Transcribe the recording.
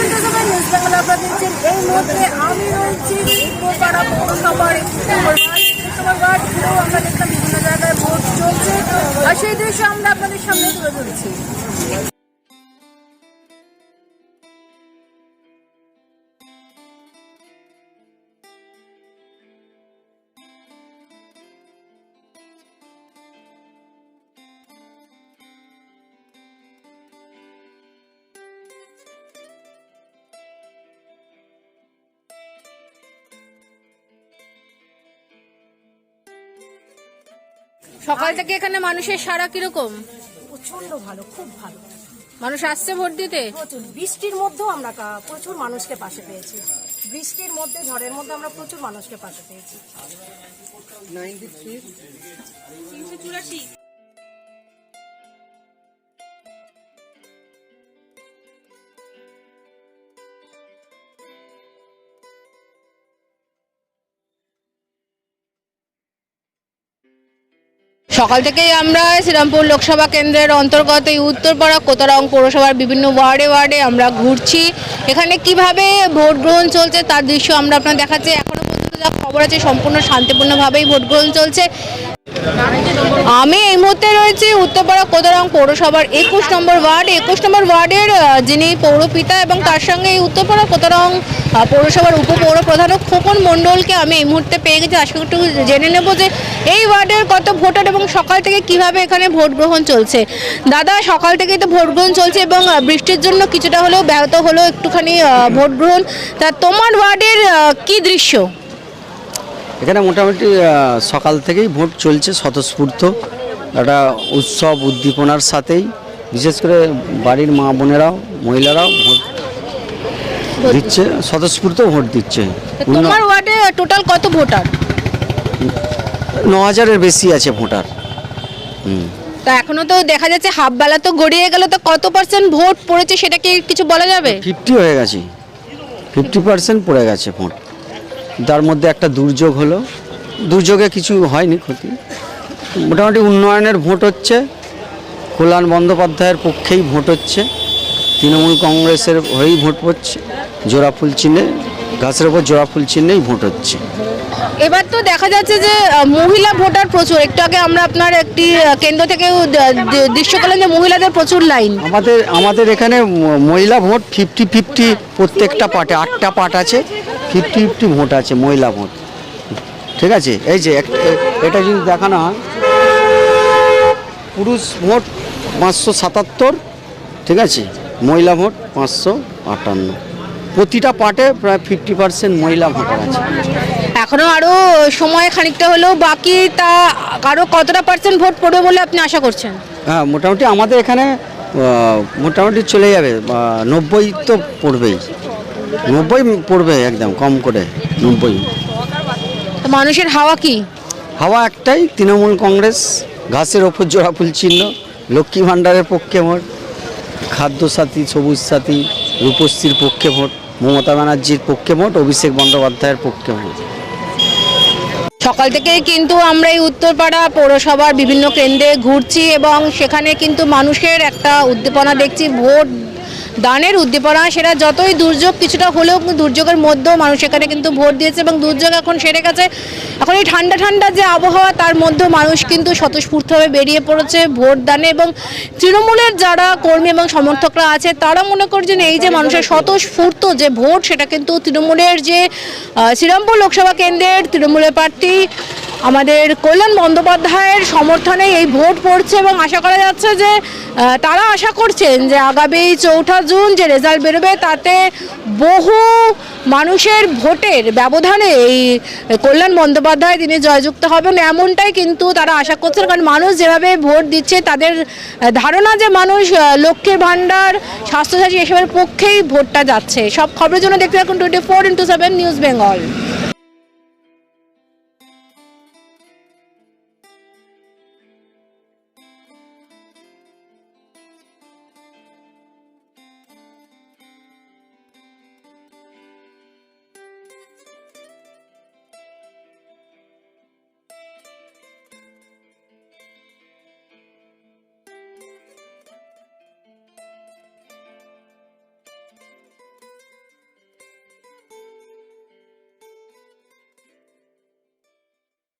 Into seven news Bangla আমি রয়েছি উপপাড়া পৌরসভার আমরা দেখলাম বিভিন্ন জায়গায় ভোট চলছে। আর সেই দৃশ্য আমরা আপনাদের সামনে তুলে ধরেছি। সকাল থেকে এখানে মানুষের সারা কীরকম? প্রচণ্ড ভালো খুব ভালো। মানুষ আসছে ভোট দিতে? প্রচুর। বৃষ্টির মধ্যেও আমরা কা- প্রচুর মানুষকে পাশে পেয়েছি। বৃষ্টির মধ্যে ঝড়ের মধ্যে আমরা প্রচুর মানুষকে পাশে পেয়েছি। সকাল থেকেই আমরা শ্রীরামপুর লোকসভা কেন্দ্রের অন্তর্গত এই উত্তরপাড়া কোতারং পৌরসভার বিভিন্ন ওয়ার্ডে ওয়ার্ডে আমরা ঘুরছি। এখানে কীভাবে ভোট গ্রহণ চলছে তার দৃশ্য আমরা আপনার দেখাচ্ছি। এখনও পর্যন্ত যা খবর আছে, সম্পূর্ণ শান্তিপূর্ণভাবেই ভোট গ্রহণ চলছে। আমি এই মুহূর্তে রয়েছি উত্তরপাড়া কোদারং পৌরসভার একুশ নম্বর ওয়ার্ড। একুশ নম্বর ওয়ার্ডের যিনি পৌরপিতা এবং তার সঙ্গে এই উত্তরপাড়া কোদারং পৌরসভার উপপৌর প্রধান খোকন মণ্ডলকে আমি এই মুহূর্তে পেয়ে গেছি। আজকে একটু জেনে নেব যে এই ওয়ার্ডের কত ভোটার এবং সকাল থেকে কীভাবে এখানে ভোট গ্রহণ চলছে। দাদা, সকাল থেকেই তো ভোট গ্রহণ চলছে এবং বৃষ্টির জন্য কিছুটা হলেও ব্যাহত হলো একটুখানি ভোট গ্রহণ। তা তোমার ওয়ার্ডের কি দৃশ্য? এখানে মোটামুটি সকাল থেকেই ভোট চলছে স্বতঃস্ফূর্ত। একটা উৎসব উদ্দীপনার সাথেই বিশেষ করে বাড়ির মা বোনেরাও মহিলারাও ভোট দিচ্ছে স্বতঃস্ফূর্ত ভোট দিচ্ছে। তোমার ওয়ার্ডে টোটাল কত ভোটার? ন হাজারের বেশি আছে ভোটার। হুম তা এখনও তো দেখা যাচ্ছে হাফ বেলা তো গড়িয়ে গেল তো কত পার্সেন্ট ভোট পড়েছে সেটা কি কিছু বলা যাবে? ফিফটি হয়ে গেছে। ফিফটি পার্সেন্ট পড়ে গেছে ভোট। তার মধ্যে একটা দুর্যোগ হলো। দুর্যোগে কিছু হয়নি ক্ষতি। মোটামুটি উন্নয়নের ভোট হচ্ছে। কল্যাণ বন্দ্যোপাধ্যায়ের পক্ষেই ভোট হচ্ছে। তৃণমূল কংগ্রেসের হয়েই ভোট পড়ছে জোড়াফুল চিহ্নে গাছের ওপর জোড়াফুল চিহ্নেই ভোট হচ্ছে। এবার তো দেখা যাচ্ছে যে মহিলা ভোটার প্রচুর। একটু আগে আমরা আপনার একটি কেন্দ্র থেকে দৃশ্য পেলাম যে মহিলাদের প্রচুর লাইন। আমাদের আমাদের এখানে মহিলা ভোট ফিফটি ফিফটি প্রত্যেকটা পার্টে। আটটা পার্ট আছে। ফিফটি ফিফটি ভোট আছে মহিলা ভোট। ঠিক আছে? এই যে এটা যদি দেখানো হয়। পুরুষ ভোট পাঁচশো সাতাত্তর ঠিক আছে? মহিলা ভোট পাঁচশো আটান্ন। প্রতিটা পার্টে প্রায় ফিফটি পার্সেন্ট মহিলা ভোটার আছে। এখনও আরও সময় খানিকটা হলেও বাকি তা আরও কতটা পার্সেন্ট ভোট পড়বে বলে আপনি আশা করছেন? হ্যাঁ মোটামুটি আমাদের এখানে মোটামুটি চলে যাবে নব্বই তো পড়বেই। নব্বই পড়বে একদম কম করে নব্বই। তো মানুষের হাওয়া কি? হাওয়া একটাই তৃণমূল কংগ্রেস ঘাসের ওপর জোড়া ফুল চিহ্ন লক্ষ্মী ভাণ্ডারের পক্ষে ভোট খাদ্য সাথী সবুজ সাথী রূপশ্রীর পক্ষে ভোট মমতা ব্যানার্জির পক্ষে ভোট অভিষেক বন্দ্যোপাধ্যায়ের পক্ষে ভোট। সকাল থেকে কিন্তু আমরা এই উত্তরপাড়া পৌরসভার বিভিন্ন কেন্দ্রে ঘুরছি এবং সেখানে কিন্তু মানুষের একটা উদ্দীপনা দেখছি ভোট দানের উদ্দীপনা সেটা যতই দুর্যোগ, কিছুটা হলেও দুর্যোগের মধ্যেও মানুষ এখানে কিন্তু ভোট দিয়েছে এবং দুর্যোগ এখন সেরে গেছে। এখন এই ঠান্ডা ঠান্ডা যে আবহাওয়া, তার মধ্যেও মানুষ কিন্তু স্বতঃস্ফূর্তভাবে বেরিয়ে পড়েছে ভোট দানে এবং তৃণমূলের যারা কর্মী এবং সমর্থকরা আছে, তারা মনে করছেন এই যে মানুষের স্বতঃস্ফূর্ত যে ভোট, সেটা কিন্তু তৃণমূলের যে শ্রীরামপুর লোকসভা কেন্দ্রের তৃণমূলের প্রার্থী আমাদের কল্যাণ বন্দ্যোপাধ্যায়ের সমর্থনে এই ভোট পড়ছে এবং আশা করা যাচ্ছে যে তারা আশা করছেন যে আগামী চৌঠা জুন যে রেজাল্ট বেরোবে, তাতে বহু মানুষের ভোটের ব্যবধানে এই কল্যাণ বন্দ্যোপাধ্যায় তিনি জয়যুক্ত হবেন এমনটাই কিন্তু তারা আশা করছেন। কারণ মানুষ যেভাবে ভোট দিচ্ছে, তাদের ধারণা যে মানুষ লক্ষ্মীর ভাণ্ডার, স্বাস্থ্যসাথী এসবের পক্ষেই ভোটটা যাচ্ছে। সব খবরের জন্য দেখতে থাকুন twenty four into seven news Bengal